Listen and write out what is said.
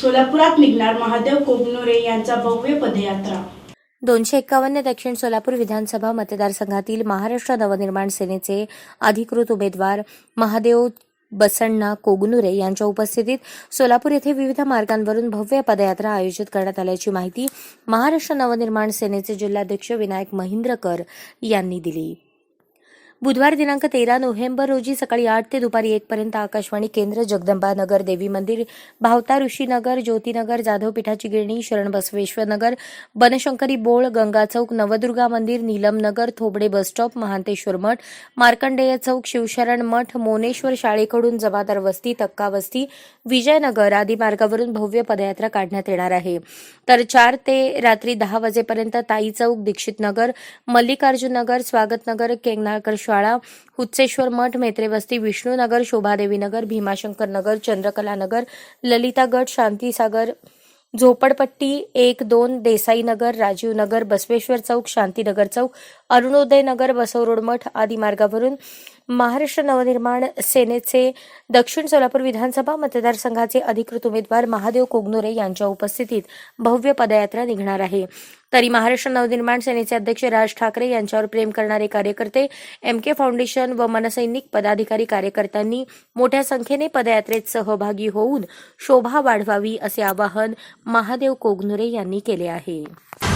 सोलापुरात निघणार महादेव कोगनोरे यांचा भव्य पदयात्रा. दोनशे एक्कावन्न दक्षिण सोलापूर विधानसभा मतदारसंघातील महाराष्ट्र नवनिर्माण सेनेचे अधिकृत उमेदवार महादेव बसण्णा कोगनुरे यांच्या उपस्थितीत सोलापूर येथे विविध मार्गांवरून भव्य पदयात्रा आयोजित करण्यात आल्याची माहिती महाराष्ट्र नवनिर्माण सेनेचे जिल्हाध्यक्ष विनायक महिंद्रकर यांनी दिली. बुधवार दिनांक तेरा नोव्हेंबर रोजी सकाळी आठ ते दुपारी एकपर्यंत आकाशवाणी केंद्र जगदंबा नगर देवी मंदिर भावता ऋषीनगर ज्योतिनगर जाधव पीठाची गिरणी शरण बसवेश्वर नगर बनशंकरी बोळ गंगा चौक नवदुर्गा मंदिर नीलम नगर थोबडे बसस्टॉप महांतेश्वर मठ मार्कंडेय चौक शिवशरण मठ मोनेश्वर शाळेकडून जमादार वस्ती तक्का वस्ती विजयनगर आदी मार्गावरून भव्य पदयात्रा काढण्यात येणार आहे. तर चार ते रात्री दहा वाजेपर्यंत ताई चौक दीक्षित नगर मल्लिकार्जुन नगर स्वागत नगर केंगनाळकर शाळा हुच्चेश्वर मठ मेत्रे वस्ती विष्णूनगर शोभादेवीनगर भीमाशंकर नगर चंद्रकला नगर ललिता गट शांतीसागर झोपडपट्टी एक दोन देसाई नगर बसवेश्वर चौक शांतीनगर चौक अरुणोदय नगर बसवरोड मठ आदी मार्गावरून महाराष्ट्र नवनिर्माण सेनेचे दक्षिण सोलापूर विधानसभा मतदारसंघाचे अधिकृत उमेदवार महादेव कोगनोरे यांच्या उपस्थितीत भव्य पदयात्रा निघणार आहे. तरी महाराष्ट्र नवनिर्माण सेनेचे अध्यक्ष राज ठाकरे यांच्यावर प्रेम करणारे कार्यकर्ते एम के फाउंडेशन व मनसैनिक पदाधिकारी कार्यकर्त्यांनी मोठ्या संख्येने पदयात्रेत सहभागी होऊन शोभा वाढवावी असे आवाहन महादेव कोगनुरे यांनी केले आहे.